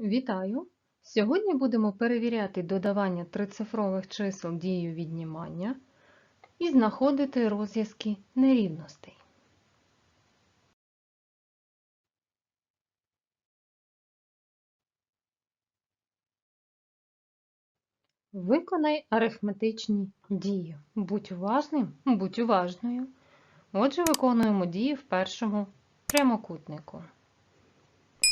Вітаю! Сьогодні будемо перевіряти додавання трицифрових чисел дією віднімання і знаходити розв'язки нерівностей. Виконай арифметичні дії. Будь уважним, будь уважною. Отже, виконуємо дії в першому прямокутнику.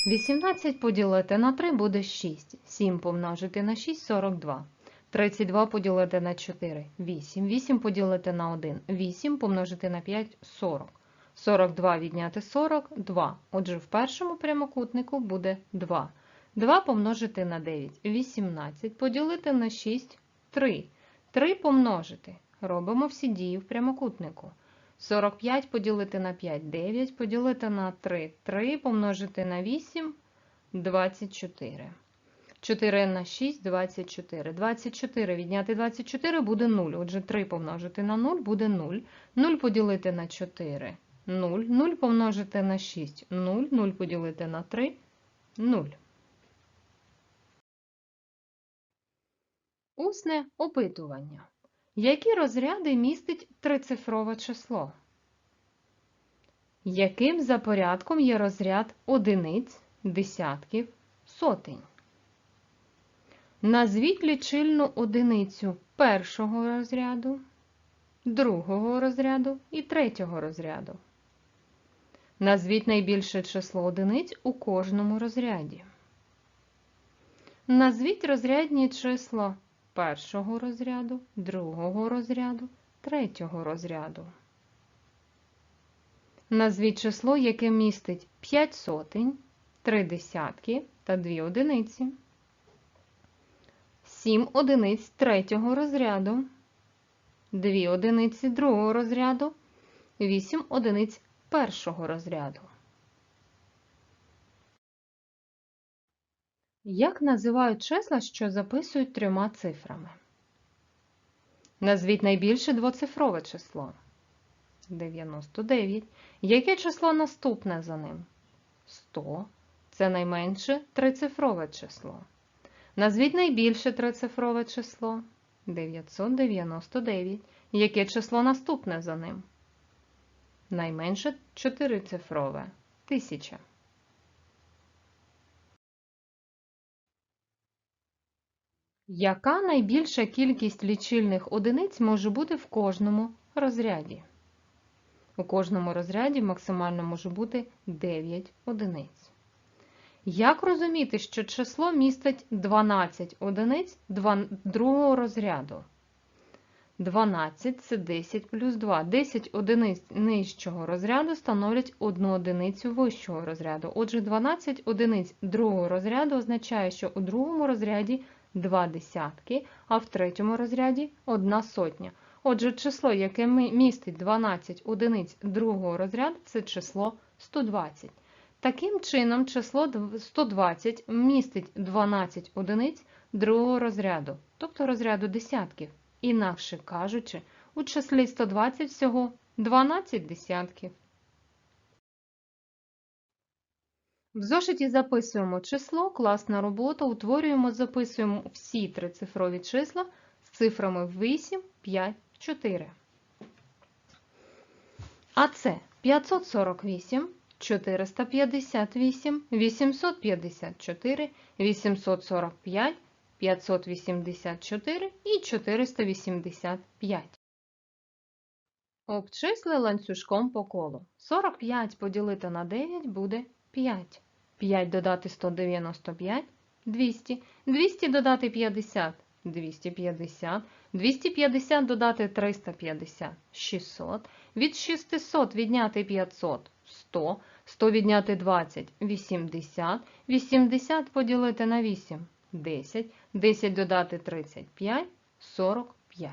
18 поділити на 3 буде 6. 7 помножити на 6 – 42. 32 поділити на 4 – 8. 8 поділити на 1 – 8 помножити на 5 – 40. 42 відняти 40 – 2. Отже, в першому прямокутнику буде 2. 2 помножити на 9 – 18. Поділити на 6 – 3. 3 помножити. Робимо всі дії в прямокутнику. 45 поділити на 5 – 9, поділити на 3 – 3, помножити на 8 – 24. 4 на 6 – 24. 24 відняти 24 буде 0. Отже, 3 помножити на 0 буде 0. 0 поділити на 4 – 0. 0 помножити на 6 – 0. 0 поділити на 3 – 0. Усне опитування. Які розряди містить трицифрове число? Яким за порядком є розряд одиниць, десятків, сотень? Назвіть лічильну одиницю першого розряду, другого розряду і третього розряду. Назвіть найбільше число одиниць у кожному розряді. Назвіть розрядні числа першого розряду, другого розряду, третього розряду. Назвіть число, яке містить 5 сотень, 3 десятки та 2 одиниці. 7 одиниць третього розряду, 2 одиниці другого розряду, 8 одиниць першого розряду. Як називають числа, що записують трьома цифрами? Назвіть найбільше двоцифрове число. 99. Яке число наступне за ним? 100. Це найменше трицифрове число. Назвіть найбільше трицифрове число. 999. Яке число наступне за ним? Найменше чотирицифрове. 1000. Яка найбільша кількість лічильних одиниць може бути в кожному розряді? У кожному розряді максимально може бути 9 одиниць. Як розуміти, що число містить 12 одиниць другого розряду? 12 це 10 плюс 2. 10 одиниць нижчого розряду становлять 1 одиницю вищого розряду. Отже, 12 одиниць другого розряду означає, що у другому розряді 2 десятки, а в третьому розряді 1 сотня. Отже, число, яке містить 12 одиниць другого розряду, це число 120. Таким чином, число 120 містить 12 одиниць другого розряду, тобто розряду десятків. Інакше кажучи, у числі 120 всього 12 десятків. В зошиті записуємо число, класна робота, утворюємо, записуємо всі трицифрові числа з цифрами 8, 5, 4. А це 548, 458, 854, 845, 584 і 485. Обчисли ланцюжком по колу. 45 поділити на 9 буде 5. 5 додати 195 200. 200 додати 50 250. 250 додати 350 600. Від 600 відняти 500 100. 100 відняти 20 80. 80 поділити на 8 10. 10 додати 35 45.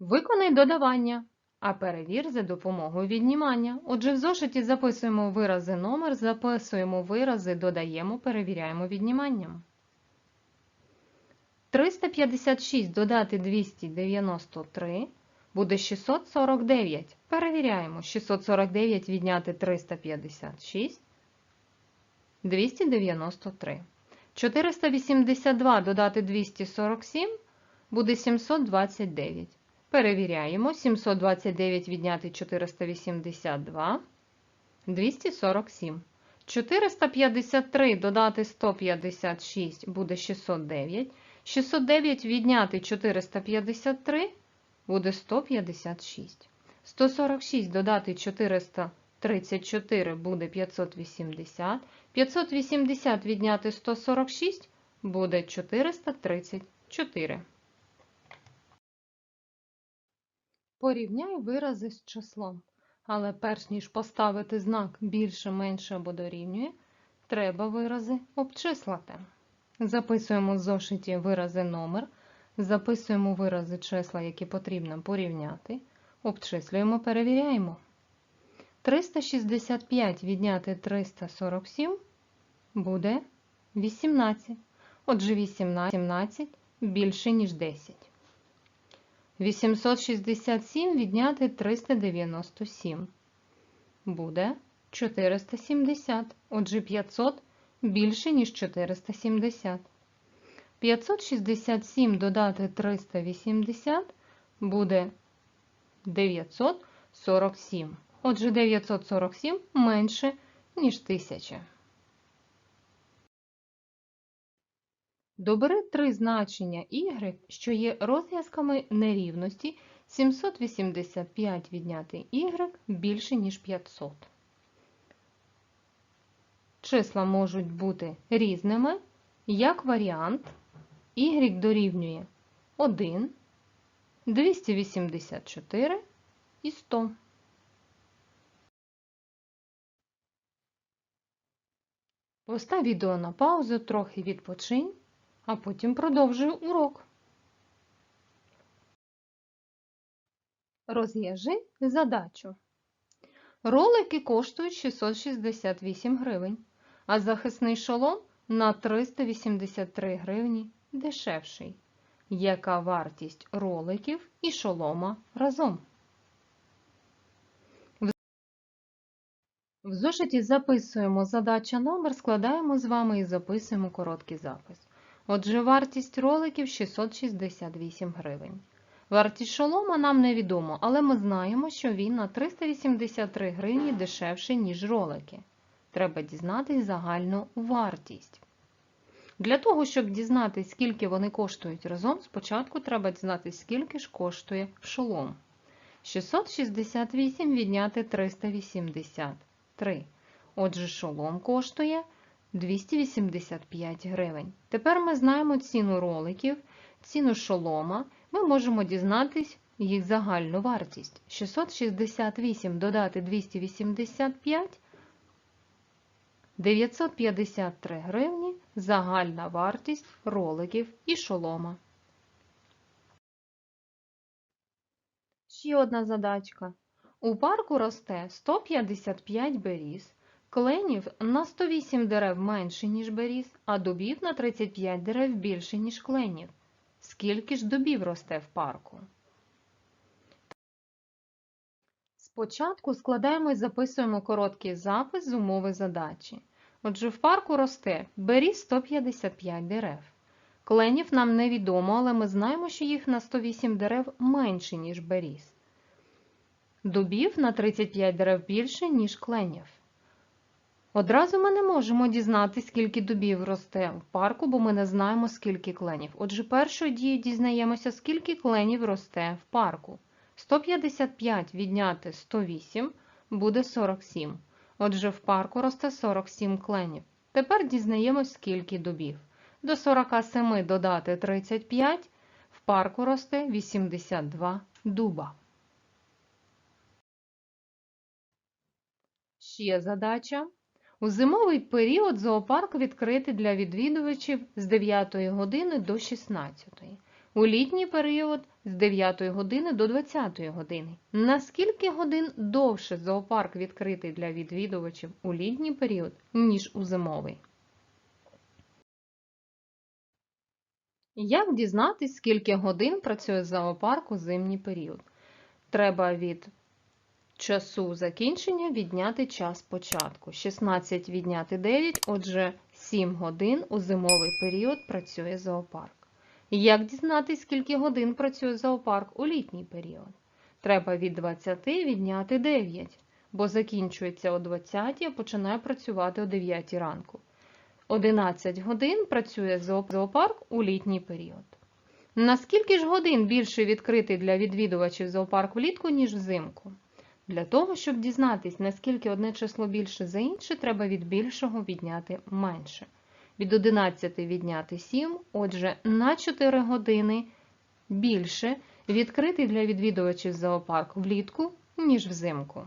Виконай додавання. А перевір за допомогою віднімання. Отже, в зошиті записуємо вирази номер, записуємо вирази, додаємо, перевіряємо відніманням. 356 додати 293 буде 649. Перевіряємо. 649 відняти 356 293. 482 додати 247 буде 729. Перевіряємо. 729 відняти 482 247. 453 додати 156 буде 609. 609 відняти 453 буде 156. 146 додати 434 буде 580. 580 відняти 146 буде 434. Порівняй вирази з числом. Але перш ніж поставити знак більше, менше або дорівнює, треба вирази обчислити. Записуємо в зошиті вирази номер, записуємо вирази числа, які потрібно порівняти, обчислюємо, перевіряємо. 365 відняти 347 буде 18. Отже, 18 більше, ніж 10. 867 відняти 397 буде 470. Отже, 500 більше, ніж 470. 567 додати 380 буде 947. Отже, 947 менше, ніж 1000. Добери три значення y, що є розв'язками нерівності 785 відняти y більше, ніж 500. Числа можуть бути різними. Як варіант, y дорівнює 1, 284 і 100. Постав відео на паузу, трохи відпочинь, а потім продовжуй урок. Розв'яжи задачу. Ролики коштують 668 гривень, а захисний шолом на 383 гривні дешевший. Яка вартість роликів і шолома разом? В зошиті записуємо задача номер, складаємо з вами і записуємо короткий запис. Отже, вартість роликів 668 гривень. Вартість шолома нам невідомо, але ми знаємо, що він на 383 гривні дешевший, ніж ролики. Треба дізнатись загальну вартість. Для того, щоб дізнатися, скільки вони коштують разом, спочатку треба дізнатися, скільки ж коштує шолом. 668 відняти 383. Отже, шолом коштує 285 гривень. Тепер ми знаємо ціну роликів, ціну шолома. Ми можемо дізнатись їх загальну вартість. 668 додати 285 953 гривні загальна вартість роликів і шолома. Ще одна задачка. У парку росте 155 беріз, кленів на 108 дерев менше, ніж беріз, а дубів на 35 дерев більше, ніж кленів. Скільки ж дубів росте в парку? Спочатку складаємо і записуємо короткий запис з умови задачі. Отже, в парку росте беріз 155 дерев. Кленів нам невідомо, але ми знаємо, що їх на 108 дерев менше, ніж беріз. Дубів на 35 дерев більше, ніж кленів. Одразу ми не можемо дізнатися, скільки дубів росте в парку, бо ми не знаємо, скільки кленів. Отже, першою дією дізнаємося, скільки кленів росте в парку. 155 відняти 108 буде 47. Отже, в парку росте 47 кленів. Тепер дізнаємось, скільки дубів. До 47 додати 35, в парку росте 82 дуба. Ще задача. У зимовий період зоопарк відкритий для відвідувачів з 9 години до 16. У літній період з 9 години до 20 години. На скільки годин довше зоопарк відкритий для відвідувачів у літній період, ніж у зимовий? Як дізнатись, скільки годин працює зоопарк у зимній період? Треба від часу закінчення відняти час початку. 16 відняти 9, отже, 7 годин у зимовий період працює зоопарк. Як дізнатися, скільки годин працює зоопарк у літній період? Треба від 20 відняти 9, бо закінчується о 20, а починає працювати о 9 ранку. 11 годин працює зоопарк у літній період. Наскільки ж годин більше відкритий для відвідувачів зоопарк влітку, ніж взимку? Для того, щоб дізнатись, наскільки одне число більше за інше, треба від більшого відняти менше. Від 11 відняти 7, отже, на 4 години більше відкритий для відвідувачів зоопарк влітку, ніж взимку.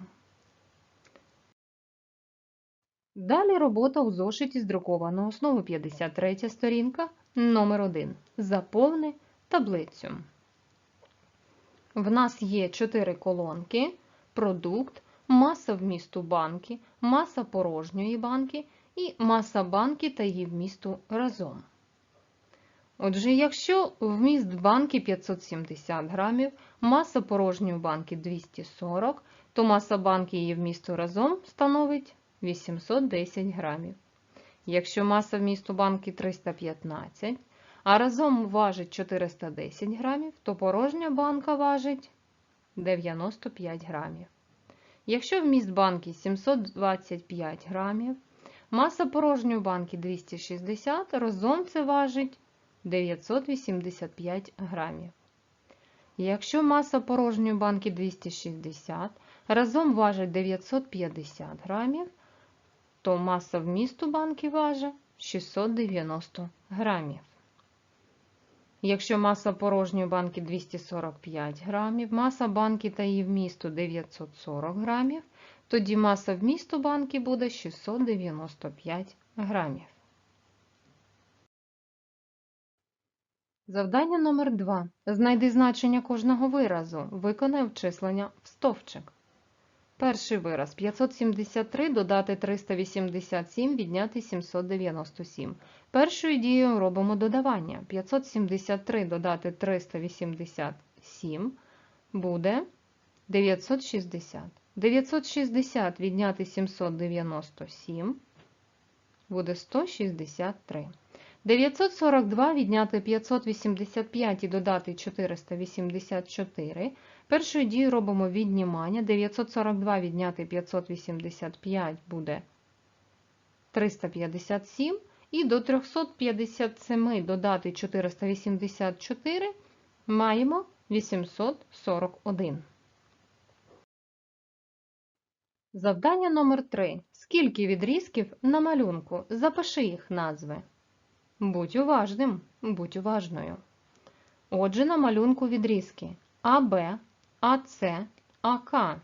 Далі робота у зошиті з друкованого основу 53 сторінка, номер 1. Заповни таблицю. В нас є 4 колонки, продукт, маса вмісту банки, маса порожньої банки і маса банки та її вмісту разом. Отже, якщо вміст банки 570 грамів, маса порожньої банки 240, то маса банки її вмісту разом становить 810 грамів. Якщо маса вмісту банки 315, а разом важить 410 грамів, то порожня банка важить 95 грамів. Якщо вміст банки 725 грамів, маса порожньої банки 260, разом це важить 985 грамів. Якщо маса порожньої банки 260, разом важить 950 грамів, то маса вмісту банки важить 690 грамів. Якщо маса порожньої банки 245 грамів, маса банки та її вмісту 940 грамів, тоді маса вмісту банки буде 695 грамів. Завдання номер 2. Знайди значення кожного виразу. Виконай обчислення в стовпчик. Перший вираз 573 додати 387 відняти 797. Першою дією робимо додавання. 573 додати 387 буде 960. 960 відняти 797 буде 163. 942 відняти 585 і додати 484. Першою дією робимо віднімання. 942 відняти 585 буде 357. І до 357 додати 484 маємо 841. Завдання номер 3. Скільки відрізків на малюнку? Запиши їх назви. Будь уважним, будь уважною. Отже, на малюнку відрізки АБ, АЦ, АК,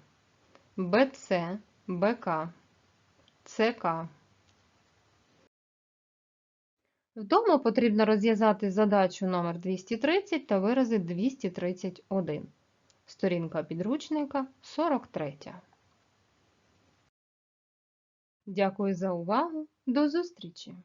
БЦ, БК, ЦК. Вдома потрібно розв'язати задачу номер 230 та вирази 231. Сторінка підручника 43. Дякую за увагу. До зустрічі!